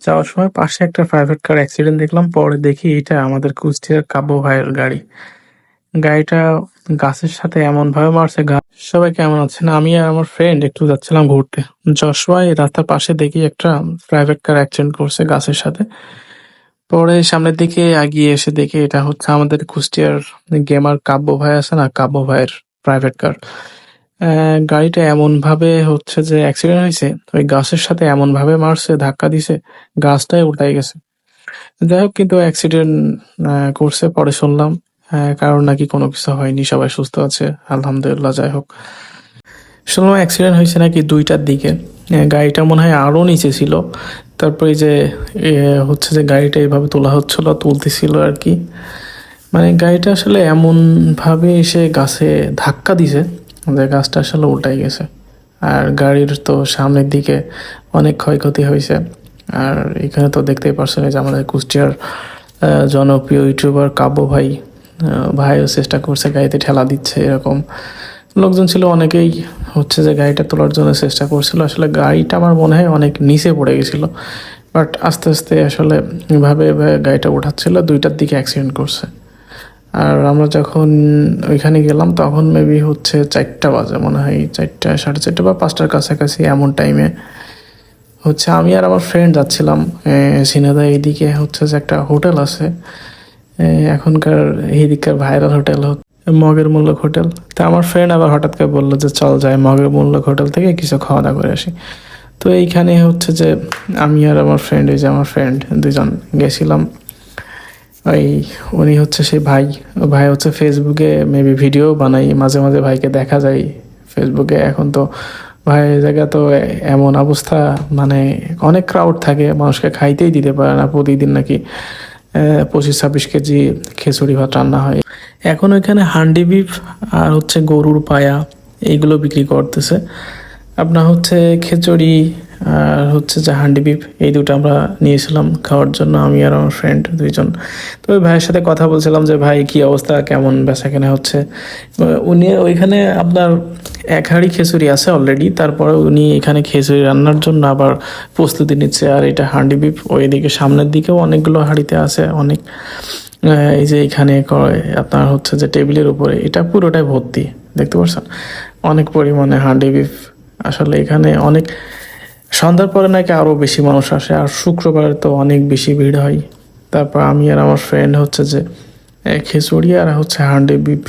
যাওয়ার সময় পাশে একটা প্রাইভেট কার অ্যাক্সিডেন্ট দেখলাম, পরে দেখি এটা আমাদের কুষ্টিয়ার কাব্য ভাইয়ের গাড়ি। গাড়িটা গাছের সাথে এমন ভাবে মারছে, গা- সবাই কেমন আছেন? আমি আর আমার ফ্রেন্ড একটু যাচ্ছিলাম ঘুরতে। যশোয়ায় রাস্তার পাশে দেখি একটা প্রাইভেট কার অ্যাক্সিডেন্ট করছে গাছের সাথে। পরে সামনের দিকে এগিয়ে এসে দেখি এটা হচ্ছে আমাদের কুষ্টিয়ার গেমার কাব্য ভাই আছে না, কাব্য ভাইয়ের প্রাইভেট কার গাড়িটা এমন ভাবে হচ্ছে যে অ্যাক্সিডেন্ট হয়েছে ওই গাছের সাথে এমন ভাবে মারছে ধাক্কা দিছে গাছটাই উল্টাই গেছে। যাই হোক কিন্তু অ্যাক্সিডেন্ট করছে পরে শুনলাম। কারণ নাকি কোনো কিছু হয়নি সবাই সুস্থ আছে আলহামদুলিল্লাহ যাই হোক। শুনলাম অ্যাক্সিডেন্ট হয়েছে নাকি দুইটার দিকে। গাড়িটা মনে হয় আরও নিচে ছিল। তারপরে যে এ, হচ্ছে যে গাড়িটা এইভাবে তোলা হচ্ছিল তুলতেছিল আর কি। মানে গাড়িটা আসলে এমন ভাবে এসে গাছে ধাক্কা দিছে। যে গাছটা আসলে উল্টাই গেছে। আর গাড়ির তো সামনের দিকে অনেক ক্ষয়ক্ষতি হয়েছে। আর এখানে তো দেখতেই পারছেন যে আমাদের কুষ্টিয়ার জনপ্রিয় ইউটিউবার কাব্য ভাই ভাইও চেষ্টা করছে গাড়িতে ঠেলা দিচ্ছে এরকম। লোকজন ছিল অনেকেই হচ্ছে যে গাড়িটা তোলার জন্য চেষ্টা করছিল। আসলে গাড়িটা আমার মনে হয় অনেক নিচে পড়ে গেছিল। বাট আস্তে আস্তে আসলে এভাবে গাড়িটা ওঠাচ্ছিল, দুইটার দিকে অ্যাক্সিডেন্ট করছে। আর আমরা যখন ওইখানে গেলাম, তখন মেবি হচ্ছে চারটা বাজে মনে হয়, চারটা, সাড়ে চারটা বা পাঁচটার কাছাকাছি এমন টাইমে হচ্ছে আমি আর আমার ফ্রেন্ড যাচ্ছিলাম সিনেদা এইদিকে হচ্ছে যে একটা হোটেল আছে এখনকার এইদিককার ভাইরাল হোটেল মগের মূল্যক হোটেল। তা আমার ফ্রেন্ড আবার হঠাৎ করে বলল যে, চল যাই মগের মূল্যক হোটেল থেকে কিছু খাওয়া দাওয়া করে আসি। তো এইখানে হচ্ছে যে আমি আর আমার ফ্রেন্ড এই যে আমার ফ্রেন্ড দুজন গেছিলাম। ওই উনি হচ্ছে সেই ভাই ভাই হচ্ছে ফেসবুকে মেবি ভিডিও বানাই, মাঝে মাঝে ভাইকে দেখা যায় ফেসবুকে। এখন তো ভাই জায়গা তো এমন অবস্থা মানে অনেক ক্রাউড থাকে, মানুষকে খাইতেই দিতে পারে না। প্রতিদিন নাকি পঁচিশ ছাব্বিশ কেজি খিচুড়ি ভাত রান্না হয়। এখন ওইখানে হান্ডি বিফ আর হচ্ছে গরুর পায়া, এইগুলো বিক্রি করতেছে। আপনার হচ্ছে খিচুড়ি আর হচ্ছে যে হান্ডি বিফ, এই দুটো আমরা নিয়েছিলাম খাওয়ার জন্য, আমি আর আমার ফ্রেন্ড দুইজন। তো ওই ভাইয়ের সাথে কথা বলছিলাম যে, ভাই, কি অবস্থা? কেমন? বেচা কেনা হচ্ছে? উনি ওইখানে আপনার এক হাঁড়ি খিচুড়ি আছে অলরেডি তারপরে উনি এখানে খিচুড়ি রান্নার জন্য আবার প্রস্তুতি নিচ্ছে, আর এটা হান্ডি বিফ। ওইদিকে সামনের দিকেও অনেকগুলো হাঁড়িতে আছে অনেক। এই যে এখানে আপনার হচ্ছে যে টেবিলের উপরে, এটা পুরোটাই ভর্তি, দেখতে পাচ্ছেন অনেক পরিমাণে হান্ডি বিফ আসলে এখানে অনেক, সন্ধ্যার পরে নাকি আরও বেশি মানুষ আসে, আর শুক্রবারে তো অনেক বেশি ভিড় হয়। তারপর আমি আর আমার ফ্রেন্ড হচ্ছে যে খিচুড়ি আর হচ্ছে হান্ডি বিফ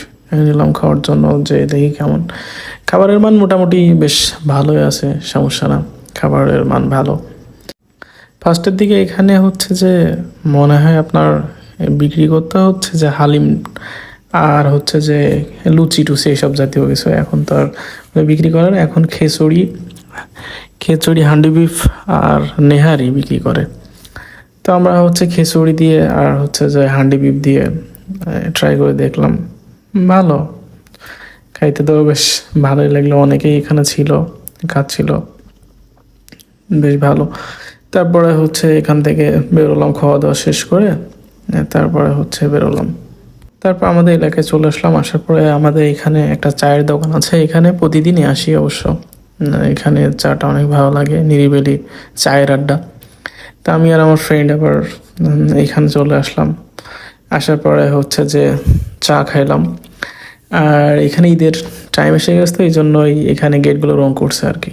নিলাম খাওয়ার জন্য, যে দেখি কেমন। খাবারের মান মোটামুটি বেশ ভালোই আছে, সমস্যা না, খাবারের মান ভালো। ফার্স্টের দিকে এখানে হচ্ছে যে, মনে হয় আপনার বিক্রি করতে হচ্ছে যে হালিম আর হচ্ছে যে লুচি টুচি এইসব জাতীয় কিছু এখন তো আর বিক্রি করে না। এখন খেচড়ি খেচড়ি, হান্ডি বিফ আর নেহারি বিক্রি করে। তো আমরা হচ্ছে খিচুড়ি দিয়ে আর হচ্ছে যে হান্ডি বিফ দিয়ে ট্রাই করে দেখলাম। ভালো। খাইতে তো বেশ ভালোই লাগল। অনেকেই এখানে ছিল, খাচ্ছিল। বেশ ভালো। তারপরে হচ্ছে এখান থেকে বেরোলাম, খাওয়া দাওয়া শেষ করে, তারপরে হচ্ছে বেরোলাম। তারপর আমাদের এলাকায় চলে আসলাম, আসার পরে আমাদের এখানে একটা চায়ের দোকান আছে, এখানে প্রতিদিনই আসি অবশ্য। এখানে চাটা অনেক ভালো লাগে, নিরিবিলি চায়ের আড্ডা। তা আমি আর আমার ফ্রেন্ড আবার এখানে চলে আসলাম। আসার পরে হচ্ছে যে চা খাইলাম। আর এখানে ঈদের টাইম এসে গেছে তো এই জন্যই এখানে গেটগুলো রং করছে আর কি